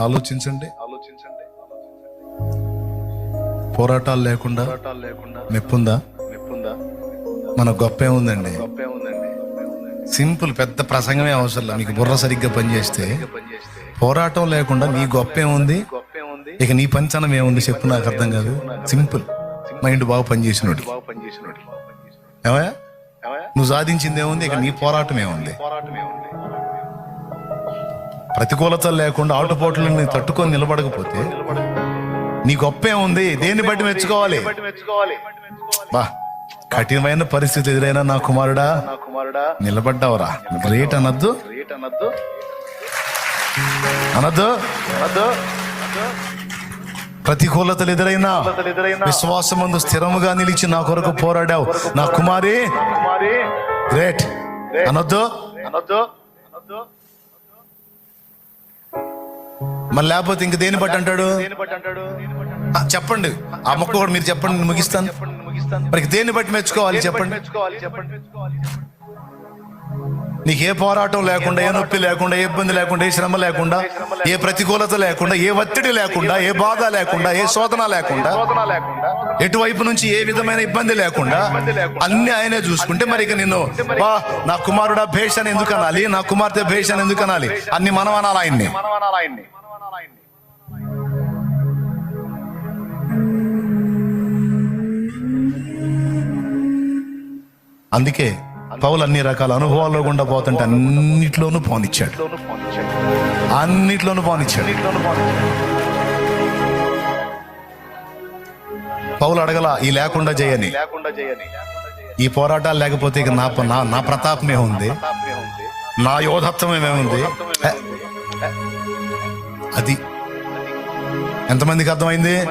ఆలోచించండి. ఆలోచించండి పోరాటాలు లేకుండా లేకుండా మెప్పుందా? మెప్పుందా మన గొప్ప ఏముందండి గొప్పే ఉందండి. సింపుల్ పెద్ద ప్రసంగమే అవసరం నీకు బుర్ర సరిగ్గా పనిచేస్తే. పోరాటం లేకుండా నీ గొప్పే ఉంది. ఇక నీ పంచనం ఏముంది చెప్పు నాకు అర్థం కాదు. సింపుల్. మైండ్ బాగా పనిచేసినోడు. ఏమయ్యా? నువ్వు సాధించింది ఏముంది? ఇక నీ పోరాటం ఏముంది? పోరాటమే ప్రతికూలతలు లేకుండా ఆటుపోట్లను తట్టుకొని నిలబడకపోతే నీ గొప్పే ఉంది. దేన్ని బట్టి మెచ్చుకోవాలి? మెచ్చుకోవాలి బా కఠినమైన పరిస్థితి ఎదురైనా నా కుమారుడా నా కుమారుడా నిలబడ్డావురా. గ్రేట్ అనద్దు. రేట్ అనద్దు. అనొద్దు ప్రతికూలతలు ఎదురైనా విశ్వాసం ఎదురైన స్థిరముగా నిలిచి నా కొరకు పోరాడావు. నా కుమారి కుమారి గ్రేట్ అనొద్దు అనొద్దు. అనొద్దు. మరి లేకపోతే ఇంక దేని బట్టి అంటాడు? చెప్పండి. ఆ మొక్క కూడా మీరు చెప్పండి ముగిస్తాను. మరి దేన్ని బట్టి మెచ్చుకోవాలి చెప్పండి? నీకు ఏ పోరాటం లేకుండా ఏ నొప్పి లేకుండా ఏ ఇబ్బంది లేకుండా ఏ శ్రమ లేకుండా ఏ ప్రతికూలత లేకుండా ఏ ఒత్తిడి లేకుండా ఏ బాధ లేకుండా ఏ శోధన లేకుండా ఎటువైపు నుంచి ఏ విధమైన ఇబ్బంది లేకుండా అన్ని ఆయనే చూసుకుంటే మరి ఇక నిన్ను బా నా కుమారుడా భేష్ అని ఎందుకు అనాలి నా కుమార్తె భేష్ అని ఎందుకు అనాలి అన్ని మనం అనాలి ఆయన్ని. మనం అనాలి ఆయన్ని అందుకే పౌలు అన్ని రకాల అనుభవాల్లో గుండా పోతుంటే అన్నిట్లోనూ పోనిచ్చాడు అన్నిట్లోనూ పోనిచ్చాడు పౌలు అడగల ఈ లేకుండా చేయని లేకుండా చేయని ఈ పోరాటాలు లేకపోతే ఇక నా నా నా ప్రతాపమే ఉంది. నా యోధత్వమే ఉంది. అది. ఎంతమందికి అర్థమైంది?